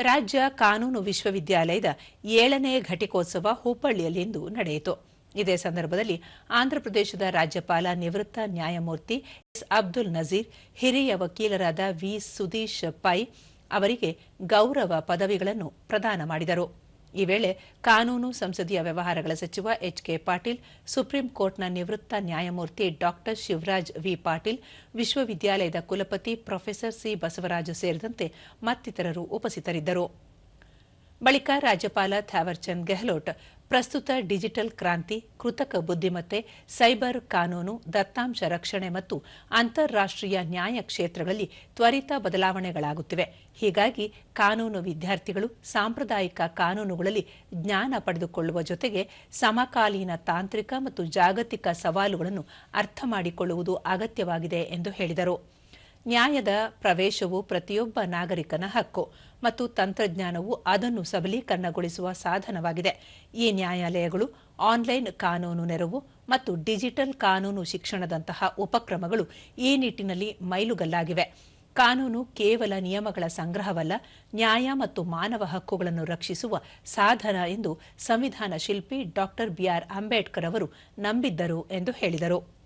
ರಾಜ್ಯ ಕಾನೂನು ವಿಶ್ವವಿದ್ಯಾಲಯದ ಏಳನೇ ಘಟಿಕೋತ್ಸವ ಹುಬ್ಬಳ್ಳಿಯಲ್ಲಿಂದು ನಡೆಯಿತು. ಇದೇ ಸಂದರ್ಭದಲ್ಲಿ ಆಂಧ್ರಪ್ರದೇಶದ ರಾಜ್ಯಪಾಲ ನಿವೃತ್ತ ನ್ಯಾಯಮೂರ್ತಿ ಎಸ್. ಅಬ್ದುಲ್ ನಜೀರ್, ಹಿರಿಯ ವಕೀಲರಾದ ವಿ. ಸುದೀಶ್ ಪೈ ಅವರಿಗೆ ಗೌರವ ಪದವಿಗಳನ್ನು ಪ್ರದಾನ ಮಾಡಿದರು. ಈ ವೇಳೆ ಕಾನೂನು ಸಂಸದೀಯ ವ್ಯವಹಾರಗಳ ಸಚಿವ ಎಚ್ ಕೆ ಪಾಟೀಲ್, ಸುಪ್ರೀಂ ಕೋರ್ಟ್ನ ನಿವೃತ್ತ ನ್ಯಾಯಮೂರ್ತಿ ಡಾಕ್ಟರ್ ಶಿವರಾಜ್ ವಿ ಪಾಟೀಲ್, ವಿಶ್ವವಿದ್ಯಾಲಯದ ಕುಲಪತಿ ಪ್ರೊಫೆಸರ್ ಸಿ ಬಸವರಾಜು ಸೇರಿದಂತೆ ಮತ್ತಿತರರು ಉಪಸ್ಥಿತರಿದ್ದರು. ಬಳಿಕ ರಾಜ್ಯಪಾಲ ಥಾವರ್ಚಂದ್ ಗೆಹ್ಲೋಟ್ ಪ್ರಸ್ತುತ ಡಿಜಿಟಲ್ ಕ್ರಾಂತಿ, ಕೃತಕ ಬುದ್ಧಿಮತ್ತೆ, ಸೈಬರ್ ಕಾನೂನು, ದತ್ತಾಂಶ ರಕ್ಷಣೆ ಮತ್ತು ಅಂತಾರಾಷ್ಟೀಯ ನ್ಯಾಯ ಕ್ಷೇತ್ರಗಳಲ್ಲಿ ತ್ವರಿತ ಬದಲಾವಣೆಗಳಾಗುತ್ತಿವೆ. ಹೀಗಾಗಿ ಕಾನೂನು ವಿದ್ಯಾರ್ಥಿಗಳು ಸಾಂಪ್ರದಾಯಿಕ ಕಾನೂನುಗಳಲ್ಲಿ ಜ್ಞಾನ ಪಡೆದುಕೊಳ್ಳುವ ಜೊತೆಗೆ ಸಮಕಾಲೀನ ತಾಂತ್ರಿಕ ಮತ್ತು ಜಾಗತಿಕ ಸವಾಲುಗಳನ್ನು ಅರ್ಥ ಮಾಡಿಕೊಳ್ಳುವುದು ಅಗತ್ಯವಾಗಿದೆ ಎಂದು ಹೇಳಿದರು. ನ್ಯಾಯದ ಪ್ರವೇಶವು ಪ್ರತಿಯೊಬ್ಬ ನಾಗರಿಕನ ಹಕ್ಕು ಮತ್ತು ತಂತ್ರಜ್ಞಾನವು ಅದನ್ನು ಸಬಲೀಕರಣಗೊಳಿಸುವ ಸಾಧನವಾಗಿದೆ. ಈ ನ್ಯಾಯಾಲಯಗಳು ಆನ್ಲೈನ್ ಕಾನೂನು ನೆರವು ಮತ್ತು ಡಿಜಿಟಲ್ ಕಾನೂನು ಶಿಕ್ಷಣದಂತಹ ಉಪಕ್ರಮಗಳು ಈ ನಿಟ್ಟಿನಲ್ಲಿ ಮೈಲುಗಲ್ಲಾಗಿವೆ. ಕಾನೂನು ಕೇವಲ ನಿಯಮಗಳ ಸಂಗ್ರಹವಲ್ಲ, ನ್ಯಾಯ ಮತ್ತು ಮಾನವ ಹಕ್ಕುಗಳನ್ನು ರಕ್ಷಿಸುವ ಸಾಧನ ಎಂದು ಸಂವಿಧಾನ ಶಿಲ್ಪಿ ಡಾಕ್ಟರ್ ಬಿಆರ್ ಅಂಬೇಡ್ಕರ್ ಅವರು ನಂಬಿದ್ದರು ಎಂದು ಹೇಳಿದರು.